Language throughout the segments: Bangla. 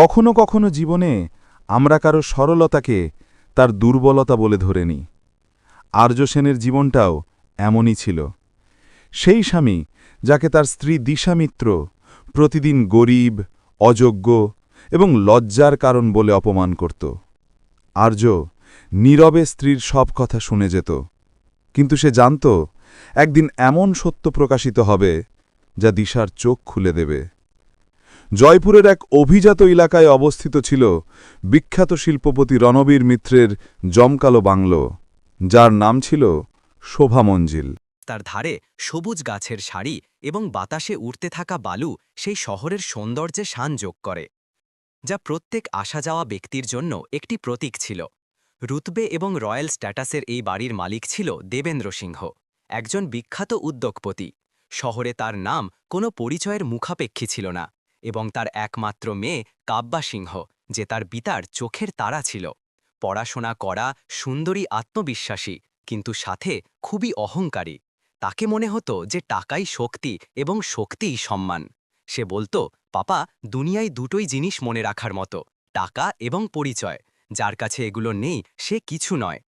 কখনো কখনো জীবনে আমরা কারও সরলতাকে তার দুর্বলতা বলে ধরে নিই আর্য সেনের জীবনটাও এমনই ছিল। সেই স্বামী যাকে তার স্ত্রী দিশামিত্র প্রতিদিন গরিব, অযোগ্য এবং লজ্জার কারণ বলে অপমান করত। আর্য নীরবে স্ত্রীর সব কথা শুনে যেত, কিন্তু সে জানত একদিন এমন সত্য প্রকাশিত হবে যা দিশার চোখ খুলে দেবে। জয়পুরের এক অভিজাত এলাকায় অবস্থিত ছিল বিখ্যাত শিল্পপতি রণবীর মিত্রের জমকালো বাংলো, যার নাম ছিল শোভা মঞ্জিল। তার ধারে সবুজ গাছের সারি এবং বাতাসে উড়তে থাকা বালু সেই শহরের সৌন্দর্যে শান যোগ করে, যা প্রত্যেক আসা যাওয়া ব্যক্তির জন্য একটি প্রতীক ছিল। রুতবে এবং রয়্যাল স্ট্যাটাসের এই বাড়ির মালিক ছিল দেবেন্দ্র সিংহ, একজন বিখ্যাত উদ্যোগপতি। শহরে তার নাম কোনো পরিচয়ের মুখাপেক্ষী ছিল না। এবং তার একমাত্র মেয়ে কাব্বা সিংহ যে তার পিতার চোখের তারা ছিল। পড়াশোনা করা সুন্দরী আত্মবিশ্বাসী, কিন্তু সাথে খুবই অহংকারী। তাকে মনে হতো যে টাকাই শক্তি এবং শক্তিই সম্মান। সে বলতো, পাপা, দুনিয়ায় দুটোই জিনিস মনে রাখার মতো, টাকা এবং পরিচয়। যার কাছে এগুলো নেই, সে কিছু নয়।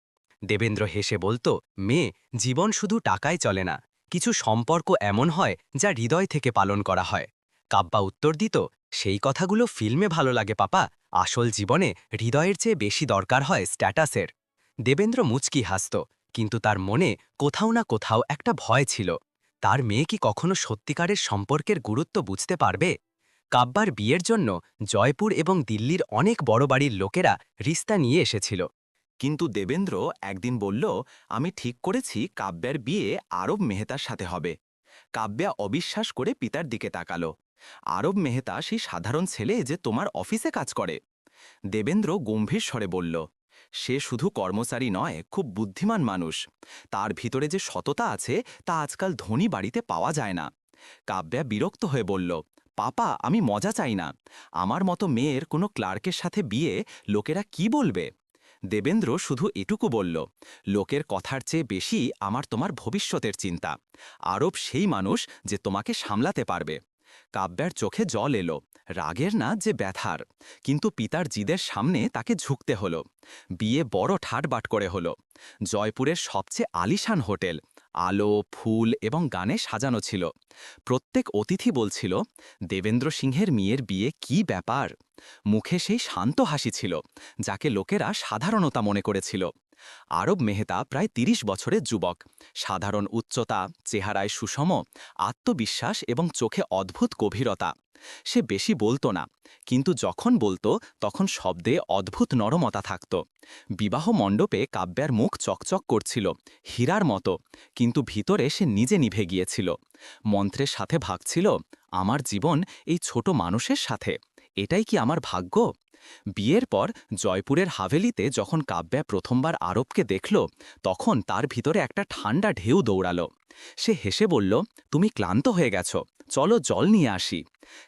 দেবেন্দ্র হেসে বলতো, মেয়ে, জীবন শুধু টাকায় চলে না। কিছু সম্পর্ক এমন হয়, যা হৃদয় থেকে পালন করা হয়। কাব্বা উত্তর দিত, সেই কথাগুলো ফিল্মে ভালো লাগে পাপা। আসল জীবনে হৃদয়ের চেয়ে বেশি দরকার হয় স্ট্যাটাসের। দেবেন্দ্র মুচকি হাসত, কিন্তু তার মনে কোথাও না কোথাও একটা ভয় ছিল। তার মেয়ে কি কখনো সত্যিকারের সম্পর্কের গুরুত্ব বুঝতে পারবে? কাব্বার বিয়ের জন্য জয়পুর এবং দিল্লির অনেক বড় বাড়ির লোকেরা রিস্তা নিয়ে এসেছিল। কিন্তু দেবেন্দ্র একদিন বলল, আমি ঠিক করেছি, কাব্যার বিয়ে আরব মেহতার সাথে হবে। কাব্যা অবিশ্বাস করে পিতার দিকে তাকালো। আরব মেহতা সেই সাধারণ ছেলে যে তোমার অফিসে কাজ করে। দেবেন্দ্র গম্ভীর স্বরে বলল, সে শুধু কর্মচারী নয়, খুব বুদ্ধিমান মানুষ। তার ভিতরে যে সততা আছে, তা আজকাল ধনী বাড়িতে পাওয়া যায় না। কাব্যা বিরক্ত হয়ে বলল, পাপা, আমি মজা চাই না। আমার মতো মেয়ের কোনো ক্লার্কের সাথে বিয়ে লোকেরা কি বলবে? দেবেন্দ্র শুধু এটুকু বলল, লোকের কথার চেয়ে বেশি আমার তোমার ভবিষ্যতের চিন্তা। আরব সেই মানুষ যে তোমাকে সামলাতে পারবে। কাব্যার চোখে জল এলো। রাগের না যে ব্যথার, কিন্তু পিতার জিদের সামনে তাকে ঝুঁকতে হলো। বিয়ে বড় ঠাটবাট করে হলো। জয়পুরের সবচেয়ে আলিশান হোটেল, আলো, ফুল এবং গানে সাজানো ছিল। প্রত্যেক অতিথি বলছিল, দেবেন্দ্র সিংহের মেয়ের বিয়ে কি ব্যাপার? মুখে সেই শান্ত হাসি ছিল, যাকে লোকেরা সাধারণতা মনে করেছিল। আরব মেহতা প্রায় ৩০ বছরের যুবক। সাধারণ উচ্চতা, চেহারায় সুষম, আত্মবিশ্বাস এবং চোখে অদ্ভুত গভীরতা। সে বেশি বলতো না, কিন্তু যখন বলতো, তখন শব্দে অদ্ভুত নরমতা থাকত। বিবাহ মণ্ডপে কাব্যার মুখ চকচক করছিল, হীরার মতো, কিন্তু ভিতরে সে নিজে নিভে গিয়েছিল। মন্ত্রের সাথে ভাগছিল, আমার জীবন এই ছোট মানুষের সাথে, এটাই কি আমার ভাগ্য? বিয়ের পর জয়পুরের হাভেলিতে যখন কাব্যা প্রথমবার আরবকে দেখল, তখন তার ভিতরে একটা ঠান্ডা ঢেউ দৌড়ালো। সে হেসে বলল, তুমি ক্লান্ত হয়ে গেছ, চলো জল নিয়ে আসি।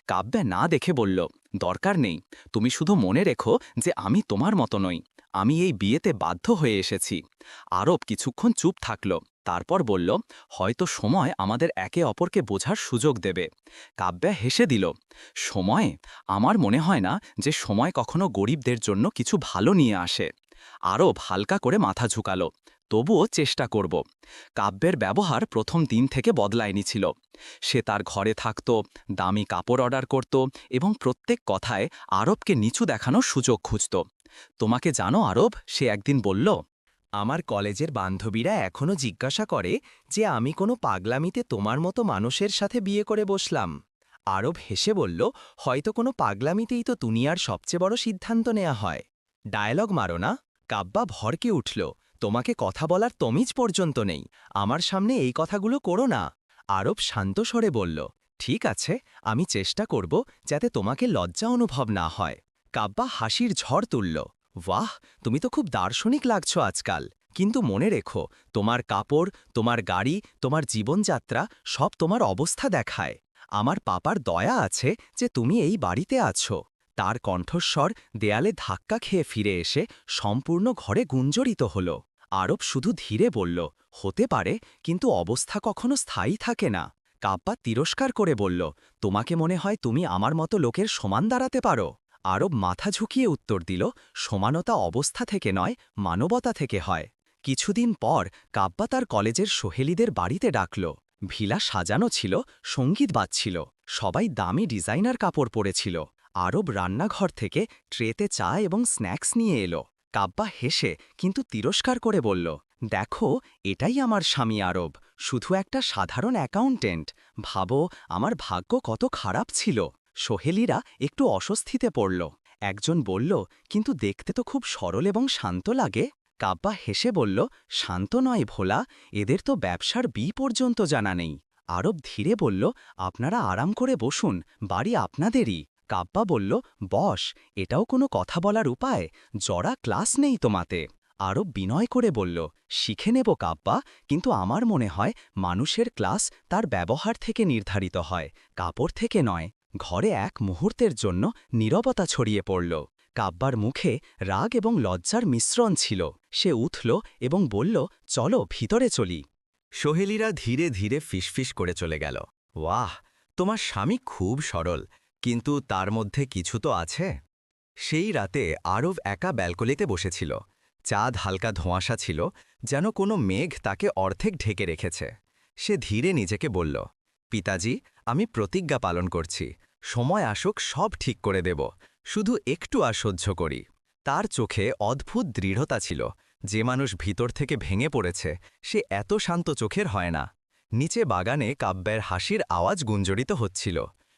কাব্যা না দেখে বলল, দরকার নেই, তুমি শুধু মনে রেখো যে আমি তোমার মতো নই, আমি এই বিয়েতে বাধ্য হয়ে এসেছি। আরব কিছুক্ষণ চুপ থাকল। তারপর বলল, হয়তো সময় আমাদের একে অপরকে বোঝার সুযোগ দেবে। কাব্যা হেসে দিল, সময়ে? আমার মনে হয় না যে সময় কখনো গরিবদের জন্য কিছু ভালো নিয়ে আসে। আরব হালকা করে মাথা ঝুকালো, তবুও চেষ্টা করব। কাব্যের ব্যবহার প্রথম দিন থেকে বদলায়নি ছিল। সে তার ঘরে থাকত, দামি কাপড় অর্ডার করত এবং প্রত্যেক কথায় আরবকে নিচু দেখানোর সুযোগ খুঁজত। তোমাকে জানো আরব? সে একদিন বলল আমার কলেজের বান্ধবীরা এখনও জিজ্ঞাসা করে যে আমি কোনো পাগলামিতে তোমার মতো মানুষের সাথে বিয়ে করে বসলাম। আরব হেসে বলল, হয়তো কোনো পাগলামিতেই তো দুনিয়ার সবচেয়ে বড় সিদ্ধান্ত নেওয়া হয়। ডায়ালগ মারো না। কাব্বা ভরকে উঠল, তোমাকে কথা বলার তমিজ পর্যন্ত নেই, আমার সামনে এই কথাগুলো করো না। আরব শান্ত স্বরে বলল, ঠিক আছে, আমি চেষ্টা করব যাতে তোমাকে লজ্জা অনুভব না হয়। কাব্বা হাসির ঝড় তুলল বাহ, তুমি তো খুব দার্শনিক লাগছো আজকাল। কিন্তু মনে রেখো, তোমার কাপড়, তোমার গাড়ি, তোমার জীবনযাত্রা সব তোমার অবস্থা দেখায়। আমার পাপার দয়া আছে যে তুমি এই বাড়িতে আছো। তার কণ্ঠস্বর দেয়ালে ধাক্কা খেয়ে ফিরে এসে সম্পূর্ণ ঘরে গুঞ্জরিত হল। আরব শুধু ধীরে বলল, হতে পারে, কিন্তু অবস্থা কখনো স্থায়ী থাকে না। কাপ্পা তিরস্কার করে বলল, তোমাকে মনে হয় তুমি আমার মতো লোকের সমান দাঁড়াতে পারো? আরব মাথা ঝুঁকিয়ে উত্তর দিল, সমানতা অবস্থা থেকে নয়, মানবতা থেকে হয়। কিছুদিন পর কাব্বা তার কলেজের সোহেলিদের বাড়িতে ডাকল। ভিলা সাজানো ছিল, সংগীত বাজছিল, সবাই দামি ডিজাইনার কাপড় পরেছিল। আরব রান্নাঘর থেকে ট্রেতে চা এবং স্ন্যাক্স নিয়ে এলো। কাব্বা হেসে, কিন্তু তিরস্কার করে বলল, দেখো, এটাই আমার স্বামী আরব, শুধু একটা সাধারণ অ্যাকাউন্টেন্ট। ভাবো, আমার ভাগ্য কত খারাপ ছিল। সোহেলিরা একটু অস্বস্তিতে পড়ল। একজন বলল, কিন্তু দেখতে তো খুব সরল এবং শান্ত লাগে। কাব্বা হেসে বলল, শান্ত নয় ভোলা, এদের তো ব্যবসার বি পর্যন্ত জানা নেই। আরব ধীরে বলল, আপনারা আরাম করে বসুন, বাড়ি আপনাদেরই। কাব্বা বলল, বস, এটাও কোনো কথা বলার উপায়? জরা ক্লাস নেই তোমাতে। আরব বিনয় করে বলল, শিখে নেব কাব্বা, কিন্তু আমার মনে হয় মানুষের ক্লাস তার ব্যবহার থেকে নির্ধারিত হয়, কাপড় থেকে নয়। ঘরে এক মুহূর্তের জন্য নীরবতা ছড়িয়ে পড়ল। কাব্বার মুখে রাগ এবং লজ্জার মিশ্রণ ছিল। সে উঠল এবং বলল, চলো, ভিতরে চলি। সোহেলিরা ধীরে ধীরে ফিসফিস করে চলে গেল। ওয়াহ, তোমার স্বামী খুব সরল, কিন্তু তার মধ্যে কিছু তো আছে? সেই রাতে আরব একা ব্যালকনিতে বসেছিল। চাঁদ হালকা ধোঁয়াশা ছিল, যেন কোনো মেঘ তাকে অর্ধেক ঢেকে রেখেছে। সে ধীরে নিজেকে বলল, পিতাজি আমি প্রতিজ্ঞা পালন করছি। সময় আসুক, সব ঠিক করে দেব। শুধু একটু আর সহ্য করি। তার চোখে অদ্ভুত দৃঢ়তা ছিল। যে মানুষ ভিতর থেকে ভেঙে পড়েছে, সে এত শান্ত চোখের হয় না। নিচে বাগানে কাব্যের হাসির আওয়াজ গুঞ্জরিত হচ্ছিল।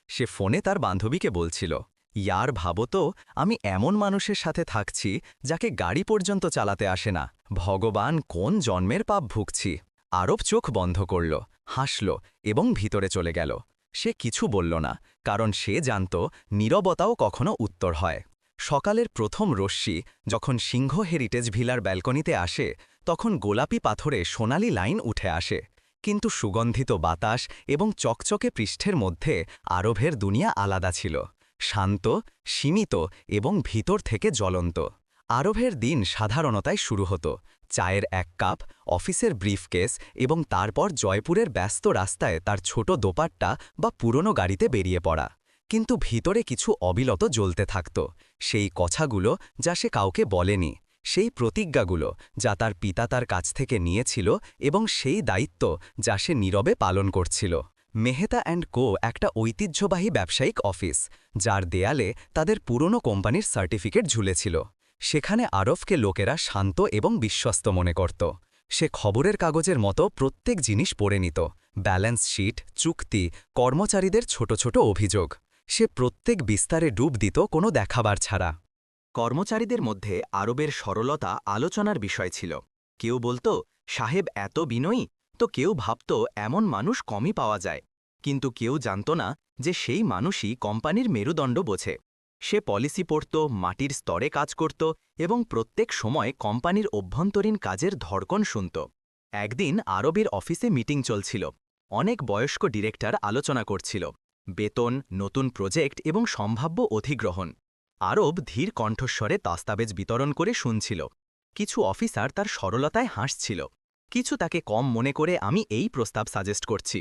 সে ফোনে তার বান্ধবীকে বলছিল, ইয়ার ভাবো তো, আমি এমন মানুষের সাথে থাকছি, যাকে গাড়ি পর্যন্ত চালাতে আসে না। ভগবান, কোন জন্মের পাপ ভুগছি। আরব চোখ বন্ধ করল, হাসল এবং ভিতরে চলে গেল। সে কিছু বলল না, কারণ সে জানত নীরবতাও কখনো উত্তর হয়। সকালের প্রথম রশ্মি যখন সিংহ হেরিটেজ ভিলার ব্যালকনিতে আসে, তখন গোলাপি পাথরে সোনালি লাইন উঠে আসে। কিন্তু সুগন্ধিত বাতাস এবং চকচকে পৃষ্ঠের মধ্যে আরবের দুনিয়া আলাদা ছিল। শান্ত, সীমিত এবং ভিতর থেকে জ্বলন্ত। আরবের দিন সাধারণতায় শুরু হতো। চায়ের এক কাপ, অফিসের ব্রিফকেস এবং তারপর জয়পুরের ব্যস্ত রাস্তায় তার ছোট দোপাট্টা বা পুরনো গাড়িতে বেরিয়ে পড়া। কিন্তু ভিতরে কিছু অবিলত জ্বলতে থাকত। সেই কথাগুলো যা সে কাউকে বলেনি, সেই প্রতিজ্ঞাগুলো যা তার পিতা তার কাছ থেকে নিয়েছিল এবং সেই দায়িত্ব যা সে নীরবে পালন করছিল। মেহতা অ্যান্ড কো একটা ঐতিহ্যবাহী ব্যবসায়িক অফিস, যার দেয়ালে তাদের পুরনো কোম্পানির সার্টিফিকেট ঝুলেছিল। সেখানে আরফকে লোকেরা শান্ত এবং বিশ্বস্ত মনে করত। সে খবরের কাগজের মতো প্রত্যেক জিনিস পড়ে নিত। ব্যালেন্স শিট, চুক্তি, কর্মচারীদের ছোট ছোট অভিযোগ। সে প্রত্যেক বিস্তারে ডুব দিত কোনো দেখাবার ছাড়া। কর্মচারীদের মধ্যে আরবের সরলতা আলোচনার বিষয় ছিল। কেউ বলতো, সাহেব এত বিনয়ী, তো কেউ ভাবত এমন মানুষ কমই পাওয়া যায়। কিন্তু কেউ জানত না যে সেই মানুষই কোম্পানির মেরুদণ্ড বোঝে। সে পলিসি পড়ত, মাটির স্তরে কাজ করত এবং প্রত্যেক সময় কোম্পানির অভ্যন্তরীণ কাজের ধড়কন শুনত। একদিন আরবের অফিসে মিটিং চলছিল। অনেক বয়স্ক ডিরেক্টর আলোচনা করছিল। বেতন, নতুন প্রজেক্ট এবং সম্ভাব্য অধিগ্রহণ। আরব ধীর কণ্ঠস্বরে দস্তাবেজ বিতরণ করে শুনছিল। কিছু অফিসার তার সরলতায় হাসছিল। কিছু তাকে কম মনে করে আমি এই প্রস্তাব সাজেস্ট করছি।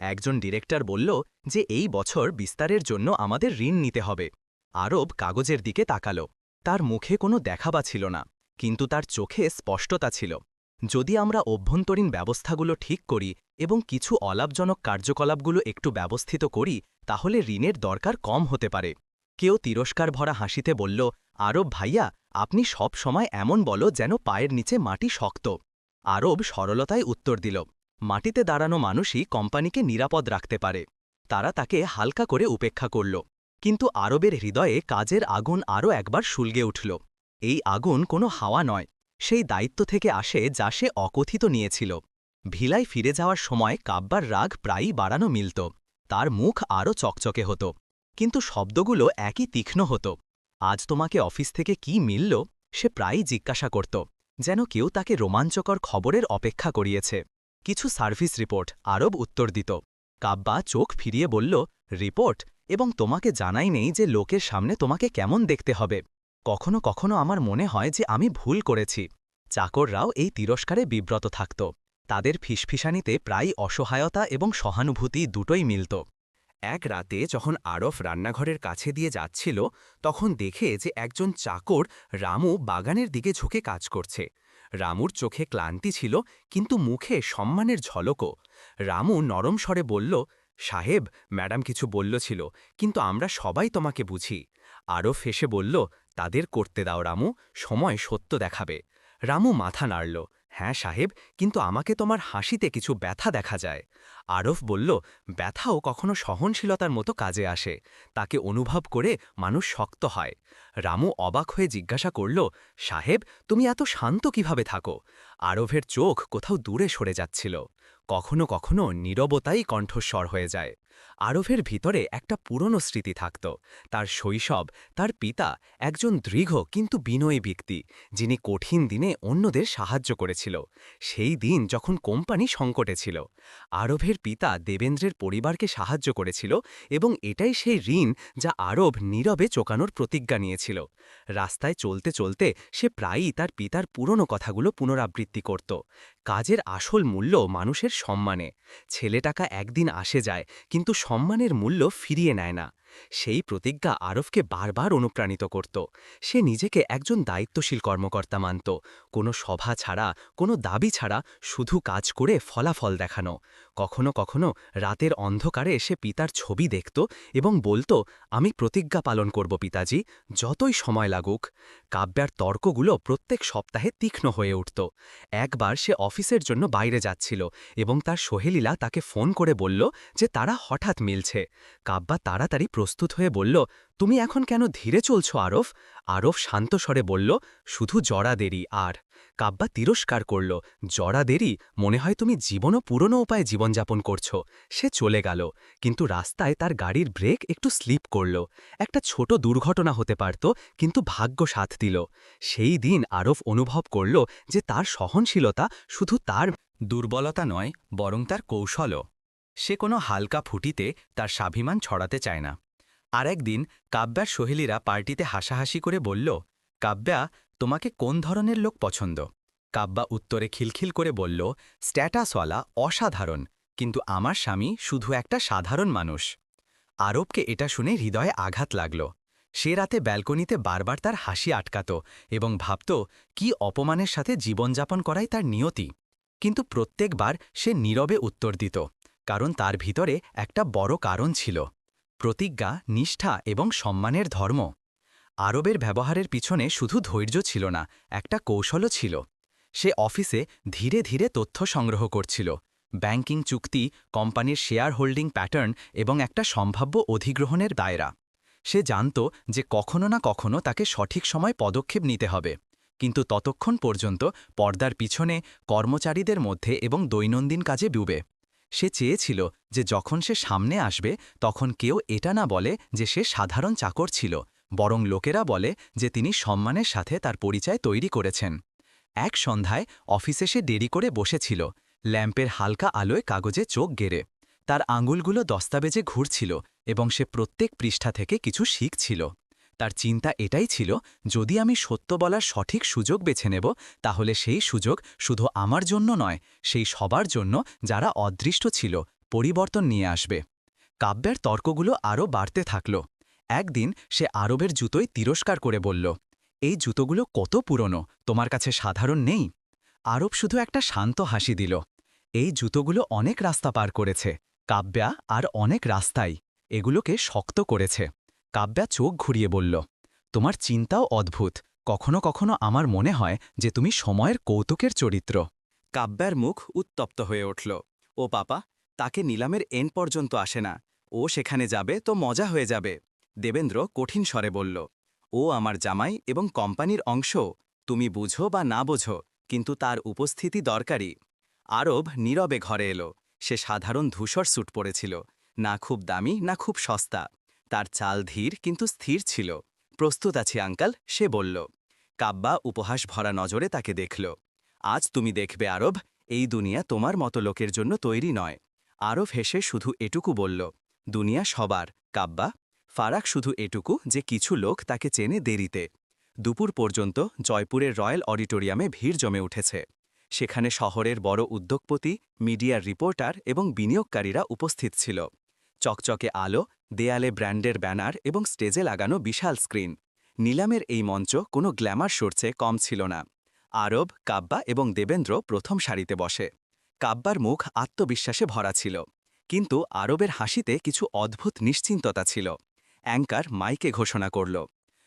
একজন ডিরেক্টর বলল যে এই বছর বিস্তারের জন্য আমাদের ঋণ নিতে হবে। আরব কাগজের দিকে তাকাল। তার মুখে কোনো দেখাবা ছিল না, কিন্তু তার চোখে স্পষ্টতা ছিল। যদি আমরা অভ্যন্তরীণ ব্যবস্থাগুলো ঠিক করি এবং কিছু অলাভজনক কার্যকলাপগুলো একটু ব্যবস্থিত করি, তাহলে ঋণের দরকার কম হতে পারে। কেউ তিরস্কার ভরা হাসিতে বলল, আরব ভাইয়া, আপনি সব সময় এমন বলো যেন পায়ের নিচে মাটি শক্ত। আরব সরলতায় উত্তর দিল, মাটিতে দাঁড়ানো মানুষই কোম্পানিকে নিরাপদ রাখতে পারে। তারা তাকে হালকা করে উপেক্ষা করল। কিন্তু আরবের হৃদয়ে কাজের আগুন আরও একবার শুলগে উঠল। এই আগুন কোনো হাওয়া নয়, সেই দায়িত্ব থেকে আসে যা সে অকথিত নিয়েছিল। ভিলাই ফিরে যাওয়ার সময় কাব্বার রাগ প্রায়ই বাড়ানো মিলত, তার মুখ আরও চকচকে হতো। কিন্তু শব্দগুলো একই তীক্ষ্ণ হতো। আজ তোমাকে অফিস থেকে কি মিলল, সে প্রায়ই জিজ্ঞাসা করত, যেন কেউ তাকে রোমাঞ্চকর খবরের অপেক্ষা করিয়েছে। কিছু সার্ভিস রিপোর্ট, আরব উত্তর দিত। কাব্বা চোখ ফিরিয়ে বলল, রিপোর্ট? এবং তোমাকে জানাই নেই যে লোকের সামনে তোমাকে কেমন দেখতে হবে। কখনো কখনো আমার মনে হয় যে আমি ভুল করেছি। চাকররাও এই তিরস্কারে বিব্রত থাকত। তাদের ফিসফিসানিতে প্রায় অসহায়তা এবং সহানুভূতি দুটোই মিলত। এক রাতে যখন আরফ রান্নাঘরের কাছে দিয়ে যাচ্ছিল, তখন দেখে যে একজন চাকর রামু বাগানের দিকে ঝুঁকে কাজ করছে। রামুর চোখে ক্লান্তি ছিল, কিন্তু মুখে সম্মানের ঝলকও। রামু নরম স্বরে বলল সাহেব, ম্যাডাম কিছু বললছিল কিন্তু আমরা সবাই তোমাকে বুঝি। আরও ফেসে বলল, তাদের করতে দাও রামু, সময় সত্য দেখাবে। রামু মাথা নাড়ল হ্যাঁ সাহেব, কিন্তু আমাকে তোমার হাসিতে কিছু ব্যথা দেখা যায়। আরফ বলল, ব্যথাও কখনো সহনশীলতার মতো কাজে আসে। তাকে অনুভব করে মানুষ শক্ত হয়। রামু অবাক হয়ে জিজ্ঞাসা করল, সাহেব, তুমি এত শান্ত কীভাবে থাকো? আরভের চোখ কোথাও দূরে সরে যাচ্ছিল। কখনো কখনো নীরবতাই কণ্ঠস্বর হয়ে যায়। আরভের ভিতরে একটা পুরনো স্মৃতি থাকত। তার শৈশব, তার পিতা একজন দৃঢ় কিন্তু বিনয়ী ব্যক্তি, যিনি কঠিন দিনে অন্যদের সাহায্য করেছিল। সেই দিন যখন কোম্পানি সংকটে ছিল, আরবের পিতা দেবেন্দ্রের পরিবারকে সাহায্য করেছিল এবং এটাই সেই ঋণ যা আরব নীরবে চোকানোর প্রতিজ্ঞা নিয়েছিল। রাস্তায় চলতে চলতে সে প্রায়ই তার পিতার পুরনো কথাগুলো পুনরাবৃত্তি করত। কাজের আসল মূল্য মানুষের সম্মানে। ছেলে টাকা একদিন আসে যায়, কিন্তু সম্মানের মূল্য ফিরিয়ে নেয় না। সেই প্রতিজ্ঞা আরবকে বারবার অনুপ্রাণিত করত। সে নিজেকে একজন দায়িত্বশীল কর্মকর্তা মানত। কোনো সভা ছাড়া, কোনো দাবি ছাড়া শুধু কাজ করে ফলাফল দেখানো। কখনো কখনো রাতের অন্ধকারে সে পিতার ছবি দেখত এবং বলতো, আমি প্রতিজ্ঞা পালন করব পিতাজি, যতই সময় লাগুক। কাব্যার তর্কগুলো প্রত্যেক সপ্তাহে তীক্ষ্ণ হয়ে উঠত। একবার সে অফিসের জন্য বাইরে যাচ্ছিল এবং তার সোহেলীলা তাকে ফোন করে বলল যে তারা হঠাৎ মিলছে। কাব্যা তাড়াতাড়ি প্রস্তুত হয়ে বলল, তুমি এখন কেন ধীরে চলছ, আরফ? আরফ শান্ত স্বরে বলল, শুধু জড়া দেরি, আর? কাব্যা তিরস্কার করল, জড়া দেরি? মনে হয় তুমি জীবনও পুরনো উপায়ে জীবনযাপন করছ। সে চলে গেল, কিন্তু রাস্তায় তার গাড়ির ব্রেক একটু স্লিপ করল। একটা ছোট দুর্ঘটনা হতে পারত, কিন্তু ভাগ্য সাথ দিল। সেই দিন আরফ অনুভব করল যে তার সহনশীলতা শুধু তার দুর্বলতা নয়, বরং তার কৌশলও। সে কোনো হালকা ফুটিতে তার স্বাভিমান ছড়াতে চায় না। আর একদিন কাব্যার সোহেলীরা পার্টিতে হাসাহাসি করে বলল, কাব্যা, তোমাকে কোন ধরনের লোক পছন্দ? কাব্যা উত্তরে খিলখিল করে বলল, স্ট্যাটাসওয়ালা অসাধারণ, কিন্তু আমার স্বামী শুধু একটা সাধারণ মানুষ। আরবকে এটা শুনে হৃদয়ে আঘাত লাগল। সে রাতে ব্যালকনিতে বারবার তার হাসি আটকাত এবং ভাবত, কি অপমানের সাথে জীবনযাপন করাই তার নিয়তি? কিন্তু প্রত্যেকবার সে নীরবে উত্তর দিত, কারণ তার ভিতরে একটা বড় কারণ ছিল। প্রতিজ্ঞা, নিষ্ঠা এবং সম্মানের ধর্ম। আরবের ব্যবহারের পিছনে শুধু ধৈর্য ছিল না, একটা কৌশলও ছিল। সে অফিসে ধীরে ধীরে তথ্য সংগ্রহ করছিল। ব্যাংকিং চুক্তি, কোম্পানির শেয়ার হোল্ডিং প্যাটার্ন এবং একটা সম্ভাব্য অধিগ্রহণের দায়রা। সে জানত যে কখনো না কখনো তাকে সঠিক সময় পদক্ষেপ নিতে হবে। কিন্তু ততক্ষণ পর্যন্ত পর্দার পিছনে কর্মচারীদের মধ্যে এবং দৈনন্দিন কাজে ডুবে। সে চেয়েছিল যে যখন সে সামনে আসবে, তখন কেউ এটা না বলে যে সে সাধারণ চাকর ছিল, বরং লোকেরা বলে যে তিনি সম্মানের সাথে তার পরিচয় তৈরি করেছেন। এক সন্ধ্যায় অফিসে সে দেরি করে বসেছিল, ল্যাম্পের হালকা আলোয় কাগজে চোখ গেড়ে। তার আঙুলগুলো দস্তাবেজে ঘুরছিল এবং সে প্রত্যেক পৃষ্ঠা থেকে কিছু শিখছিল। তার চিন্তা এটাই ছিল, যদি আমি সত্য বলার সঠিক সুযোগ বেছে নেব, তাহলে সেই সুযোগ শুধু আমার জন্য নয়, সেই সবার জন্য যারা অদৃষ্ট ছিল, পরিবর্তন নিয়ে আসবে। কাব্যের তর্কগুলো আরও বাড়তে থাকল। একদিন সে আরবের জুতোয় তিরস্কার করে বলল, এই জুতোগুলো কত পুরনো, তোমার কাছে সাধারণ নেই? আরব শুধু একটা শান্ত হাসি দিল, এই জুতোগুলো অনেক রাস্তা পার করেছে, কাব্যা আর অনেক রাস্তাই, এগুলোকে শক্ত করেছে। কাব্যা চোখ ঘুরিয়ে বলল, তোমার চিন্তাও অদ্ভুত। কখনো কখনো আমার মনে হয় যে তুমি সময়ের কৌতুকের চরিত্র। কাব্যার মুখ উত্তপ্ত হয়ে উঠল, ও পাপা, তাকে নিলামের এন পর্যন্ত আসে না। ও সেখানে যাবে তো মজা হয়ে যাবে। দেবেন্দ্র কঠিন স্বরে বলল, ও আমার জামাই এবং কোম্পানির অংশ, তুমি বুঝো বা না বোঝো, কিন্তু তার উপস্থিতি দরকারি। আরব নীরবে ঘরে এলো, সে সাধারণ ধূসর স্যুট পরেছিল, না খুব দামি, না খুব সস্তা। তার চাল ধীর কিন্তু স্থির ছিল। প্রস্তুত আছি, আঙ্কাল, সে বলল। কাব্বা উপহাস ভরা নজরে তাকে দেখল। আজ তুমি দেখবে, আরব, এই দুনিয়া তোমার মতো লোকের জন্য তৈরি নয়। আরব হেসে শুধু এটুকু বলল, দুনিয়া সবার, কাব্বা। ফারাক শুধু এটুকু যে কিছু লোক তাকে চেনে দেরিতে। দুপুর পর্যন্ত জয়পুরের রয়্যাল অডিটোরিয়ামে ভিড় জমে উঠেছে। সেখানে শহরের বড় উদ্যোগপতি, মিডিয়ার রিপোর্টার এবং বিনিয়োগকারীরা উপস্থিত ছিল। চকচকে আলো দেয়ালে ব্র্যান্ডের ব্যানার এবং স্টেজে লাগানো বিশাল স্ক্রিন। নিলামের এই মঞ্চ কোনো গ্ল্যামার শোরচে কম ছিল না। আরব, কাব্বা এবং দেবেন্দ্র প্রথম সারিতে বসে। কাব্বার মুখ আত্মবিশ্বাসে ভরা ছিল। কিন্তু আরবের হাসিতে কিছু অদ্ভুত নিশ্চিন্ততা ছিল। অ্যাঙ্কার মাইকে ঘোষণা করল,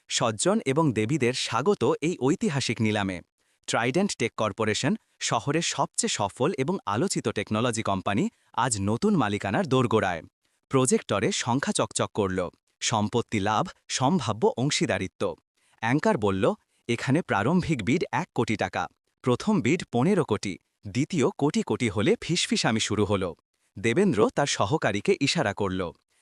সজ্জন এবং দেবীদের স্বাগত এই ঐতিহাসিক নিলামে। ট্রাইডেন্ট টেক কর্পোরেশন, শহরের সবচেয়ে সফল এবং আলোচিত টেকনোলজি কোম্পানি, আজ নতুন মালিকানার দোরগোড়ায়। প্রজেক্টরে সংখ্যা চকচক করল। সম্পত্তি লাভ, সম্ভাব্য অংশীদারিত্ব। অ্যাঙ্কার বলল, এখানে প্রারম্ভিক বিড এক কোটি টাকা। প্রথম বিড পনেরো কোটি। দ্বিতীয় কোটি কোটি হলে ফিসফিসামি শুরু হল। দেবেন্দ্র তার সহকারীকে ইশারা করল,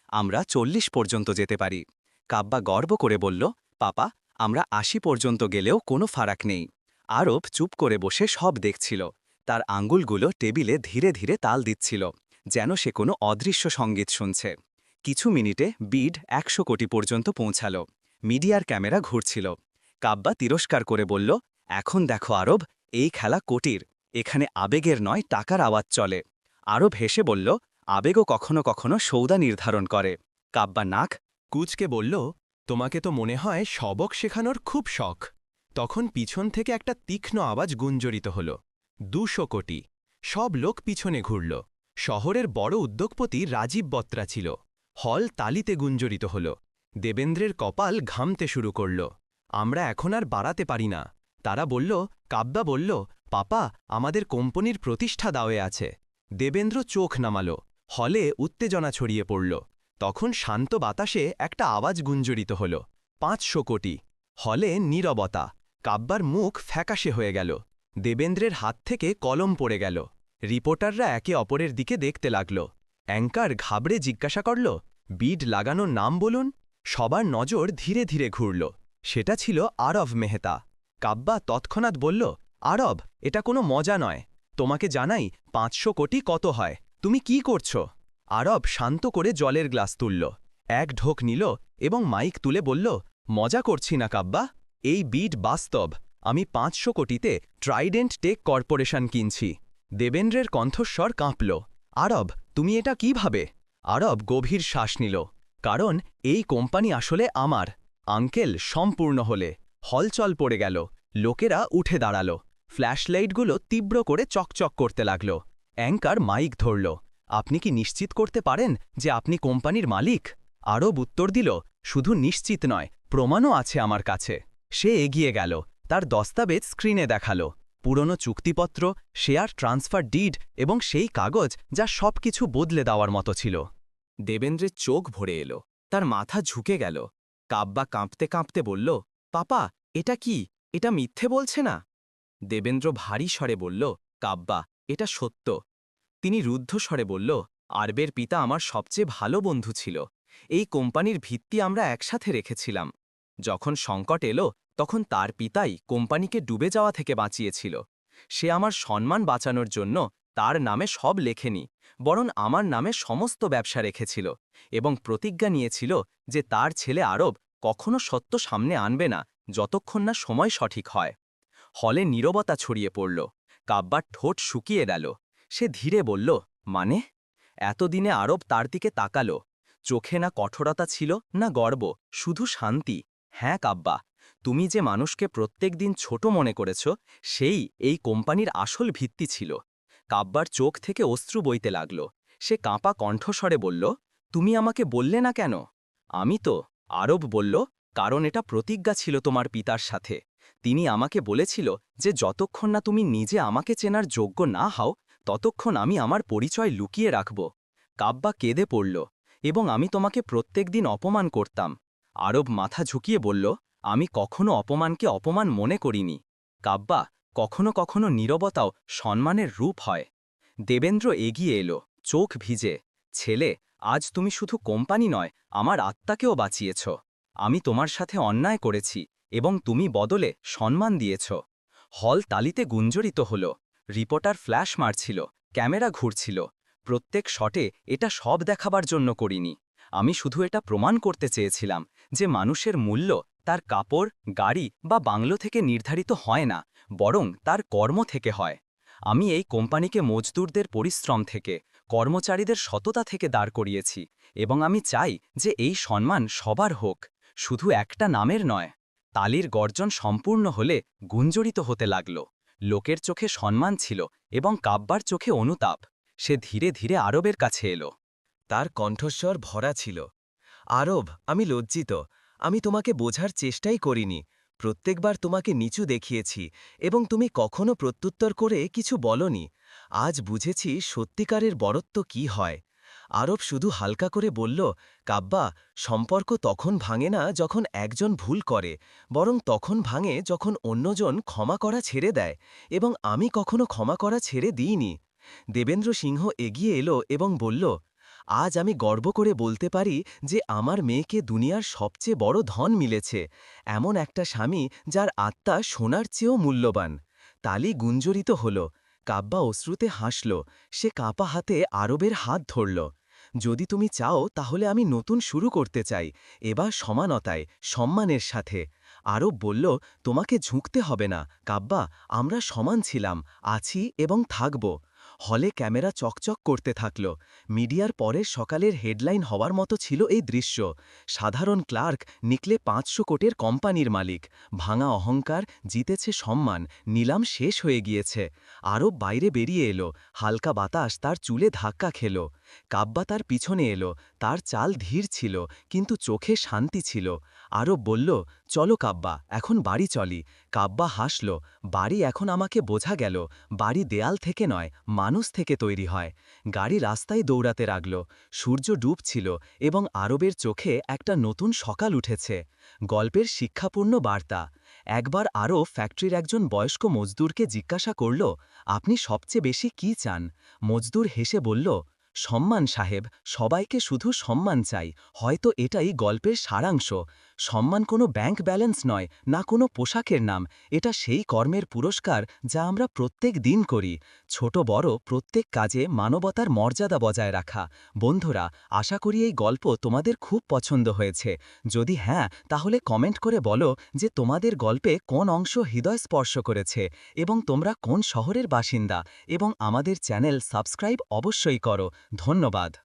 আমরা চল্লিশ পর্যন্ত যেতে পারি। কাব্বা গর্ব করে বলল, পাপা, আমরা আশি পর্যন্ত গেলেও কোনো ফারাক নেই। আরব চুপ করে বসে সব দেখছিল। তার আঙ্গুলগুলো টেবিলে ধীরে ধীরে তাল দিচ্ছিল। যেন সে কোনো অদৃশ্য সংগীত শুনছে। কিছু মিনিটে বিড একশো কোটি পর্যন্ত পৌঁছাল। মিডিয়ার ক্যামেরা ঘুরছিল। কাব্বা তিরস্কার করে বলল, এখন দেখো আরব, এই খেলা কোটির। এখানে আবেগের নয়, টাকার আওয়াজ চলে। আরব হেসে বলল, আবেগও কখনো কখনো সৌদা নির্ধারণ করে। কাব্বা নাক কুচকে বলল, তোমাকে তো মনে হয় সবক শেখানোর খুব শখ। তখন পিছন থেকে একটা তীক্ষ্ণ আওয়াজ গুঞ্জরিত হল। দুশো কোটি। সব লোক পিছনে ঘুরল। শহরের বড় উদ্যোগপতি রাজীব বত্রা ছিল। হল তালিতে গুঞ্জরিত হল। দেবেন্দ্রের কপাল ঘামতে শুরু করল। আমরা এখন আর বাড়াতে পারি না। তারা বলল, কাব্যা বলল, পাপা, আমাদের কোম্পানির প্রতিষ্ঠা দাওয়ে আছে। দেবেন্দ্র চোখ নামাল। হলে উত্তেজনা ছড়িয়ে পড়ল। তখন শান্ত বাতাসে একটা আওয়াজ গুঞ্জরিত হল। পাঁচশো কোটি। হলে নীরবতা। কাব্বার মুখ ফ্যাকাশে হয়ে গেল। দেবেন্দ্রের হাত থেকে কলম পড়ে গেল। রিপোর্টাররা একে অপরের দিকে দেখতে লাগল। অ্যাঙ্কার ঘাবড়ে জিজ্ঞাসা করল, বিড লাগানোর নাম বলুন? সবার নজর ধীরে ধীরে ঘুরল। সেটা ছিল আরব মেহতা। কাব্বা তৎক্ষণাৎ বলল, আরব, এটা কোনো মজা নয়। তোমাকে জানাই, পাঁচশো কোটি কত হয়? তুমি কি করছ? আরব শান্ত করে জলের গ্লাস তুলল। এক ঢোক নিল এবং মাইক তুলে বলল, মজা করছি না কাব্বা। এই বিড বাস্তব। আমি পাঁচশো কোটিতে ট্রাইডেন্ট টেক কর্পোরেশন কিনছি। দেবেন্দ্রের কণ্ঠস্বর কাঁপল। আরব, তুমি এটা কীভাবে আরব গভীর শ্বাস নিল। কারণ, এই কোম্পানি আসলে আমার। আঙ্কেল, সম্পূর্ণ হলে। হলচল পড়ে গেল। লোকেরা উঠে দাঁড়াল। ফ্ল্যাশলাইটগুলো তীব্র করে চকচক করতে লাগল। অ্যাঙ্কার মাইক ধরল। আপনি কি নিশ্চিত করতে পারেন যে আপনি কোম্পানির মালিক? আরব উত্তর দিল, শুধু নিশ্চিত নয়, প্রমাণও আছে আমার কাছে। সে এগিয়ে গেল। তার দস্তাবেজ স্ক্রিনে দেখাল। পুরনো চুক্তিপত্র, শেয়ার ট্রান্সফার ডিড এবং সেই কাগজ যা সবকিছু বদলে দেওয়ার মতো ছিল। দেবেন্দ্রের চোখ ভরে এলো। তার মাথা ঝুঁকে গেল। কাব্বা কাঁপতে কাঁপতে বলল, পাপা, এটা কি? এটা মিথ্যে বলছে না? দেবেন্দ্র ভারী স্বরে বলল, কাব্বা, এটা সত্য। তিনি রুদ্ধ স্বরে বলল, আরবের পিতা আমার সবচেয়ে ভালো বন্ধু ছিল। এই কোম্পানির ভিত্তি আমরা একসাথে রেখেছিলাম। যখন সংকট এলো, তখন তার পিতাই কোম্পানিকে ডুবে যাওয়া থেকে বাঁচিয়েছিল। সে আমার সম্মান বাঁচানোর জন্য তার নামে সব লেখেনি, বরং আমার নামে সমস্ত ব্যবসা রেখেছিল এবং প্রতিজ্ঞা নিয়েছিল যে তার ছেলে আরব কখনো সত্য সামনে আনবে না, যতক্ষণ না সময় সঠিক হয়। হলে নীরবতা ছড়িয়ে পড়ল, কাব্বার ঠোঁট শুকিয়ে গেল। সে ধীরে বলল মানে? এতদিনে আরব তার দিকে তাকালো, চোখে না কঠোরতা ছিল, না গর্ব, শুধু শান্তি। হ্যাঁ কাব্বা, তুমি যে মানুষকে প্রত্যেক দিন ছোট মনে করেছ, সেই এই কোম্পানির আসল ভিত্তি ছিল। কাব্বার চোখ থেকে অশ্রু বইতে লাগল। সে কাঁপা কণ্ঠস্বরে বলল, তুমি আমাকে বললে না কেন? আমি তো, আরব বলল, কারণ এটা প্রতিজ্ঞা ছিল তোমার পিতার সাথে। তিনি আমাকে বলেছিল যে যতক্ষণ না তুমি নিজে আমাকে চেনার যোগ্য না হও, ততক্ষণ আমি আমার পরিচয় লুকিয়ে রাখব। কাব্বা কেঁদে পড়ল, এবং আমি তোমাকে প্রত্যেক দিন অপমান করতাম। আরব মাথা ঝুঁকিয়ে বলল, আমি কখনো অপমানকে অপমান মনে করিনি। কাব্বা, কখনো কখনো নীরবতাও সম্মানের রূপ হয়। দেবেন্দ্র এগিয়ে এলো, চোখ ভিজে, ছেলে, আজ তুমি শুধু কোম্পানি নয়, আমার আত্মাকেও বাঁচিয়েছ। আমি তোমার সাথে অন্যায় করেছি এবং তুমি বদলে সম্মান দিয়েছ। হল তালিতে গুঞ্জরিত হল, রিপোর্টার ফ্ল্যাশ মারছিল, ক্যামেরা ঘুরছিল, প্রত্যেক শটে এটা সব দেখাবার জন্য করিনি। আমি শুধু এটা প্রমাণ করতে চেয়েছিলাম যে মানুষের মূল্য তার কাপড়, গাড়ি বা বাংলো থেকে নির্ধারিত হয় না, বরং তার কর্ম থেকে হয়। আমি এই কোম্পানিকে মজদুরদের পরিশ্রম থেকে, কর্মচারীদের সততা থেকে দাঁড় করিয়েছি এবং আমি চাই যে এই সম্মান সবার হোক, শুধু একটা নামের নয়। তালির গর্জন সম্পূর্ণ হলে গুঞ্জরিত হতে লাগল। লোকের চোখে সম্মান ছিল এবং কাব্বার চোখে অনুতাপ। সে ধীরে ধীরে আরবের কাছে এলো। তার কণ্ঠস্বর ভরা ছিল। আরব, আমি লজ্জিত। আমি তোমাকে বোঝার চেষ্টাই করিনি। প্রত্যেকবার তোমাকে নিচু দেখিয়েছি এবং তুমি কখনো প্রত্যুত্তর করে কিছু বলনি। আজ বুঝেছি সত্যিকারের বরত্ব কি হয়। আরব শুধু হালকা করে বলল, কাব্বা, সম্পর্ক তখন ভাঙে না যখন একজন ভুল করে, বরং তখন ভাঙে যখন অন্যজন ক্ষমা করা ছেড়ে দেয় এবং আমি কখনো ক্ষমা করা ছেড়ে দিইনি। দেবেন্দ্র সিংহ এগিয়ে এলো এবং বলল আজ আমি গর্ব করে বলতে পারি যে আমার মেয়েকে দুনিয়ার সবচেয়ে বড় ধন মিলেছে। এমন একটা স্বামী যার আত্মা সোনার চেয়েও মূল্যবান। তালি গুঞ্জরিত হল, কাব্বা অশ্রুতে হাসল, সে কাঁপা হাতে আরবের হাত ধরল। যদি তুমি চাও তাহলে আমি নতুন শুরু করতে চাই, এবার সমানতায়, সম্মানের সাথে। আরব বলল, তোমাকে ঝুঁকতে হবে না, কাব্বা, আমরা সমান ছিলাম, আছি এবং থাকব। হলে ক্যামেরা চকচক করতে থাকল। মিডিয়ার পরের সকালের হেডলাইন হওয়ার মতো ছিল এই দৃশ্য। সাধারণ ক্লার্ক নিকলে পাঁচশো কোটের কোম্পানির মালিক। ভাঙা অহংকার, জিতেছে সম্মান, নিলাম শেষ হয়ে গিয়েছে। আরব বাইরে বেরিয়ে এলো। হালকা বাতাস তার চুলে ধাক্কা খেল। কাব্বা তার পিছনে এলো, তার চাল ধীর ছিল, কিন্তু চোখে শান্তি ছিল। আরব বলল, চলো কাব্বা, এখন বাড়ি চলি। কাব্বা হাসল, বাড়ি এখন আমাকে বোঝা গেল, বাড়ি দেয়াল থেকে নয়, মানুষ থেকে তৈরি হয়। গাড়ি রাস্তায় দৌড়াতে লাগল, সূর্য ডুবছিল এবং আরবের চোখে একটা নতুন সকাল উঠেছে। গল্পের শিক্ষাপূর্ণ বার্তা, একবার আরও ফ্যাক্টরির একজন বয়স্ক মজদুরকে জিজ্ঞাসা করল, আপনি সবচেয়ে বেশি কি চান? মজদুর হেসে বলল সম্মান সাহেব, সবাইকে শুধু সম্মান চাই, হয়তো এটাই গল্পের সারাংশ। সম্মান কোনো ব্যাংক ব্যালেন্স নয়, না কোনো পোশাকের নাম, এটা সেই কর্মের পুরস্কার যা আমরা প্রত্যেক দিন করি। ছোট বড় প্রত্যেক কাজে মানবতার মর্যাদা বজায় রাখা। বন্ধুরা, আশা করি এই গল্প তোমাদের খুব পছন্দ হয়েছে। যদি হ্যাঁ তাহলে কমেন্ট করে বলো যে তোমাদের গল্পে কোন অংশ হৃদয় স্পর্শ করেছে এবং তোমরা কোন শহরের বাসিন্দা এবং আমাদের চ্যানেল সাবস্ক্রাইব অবশ্যই করো। ধন্যবাদ।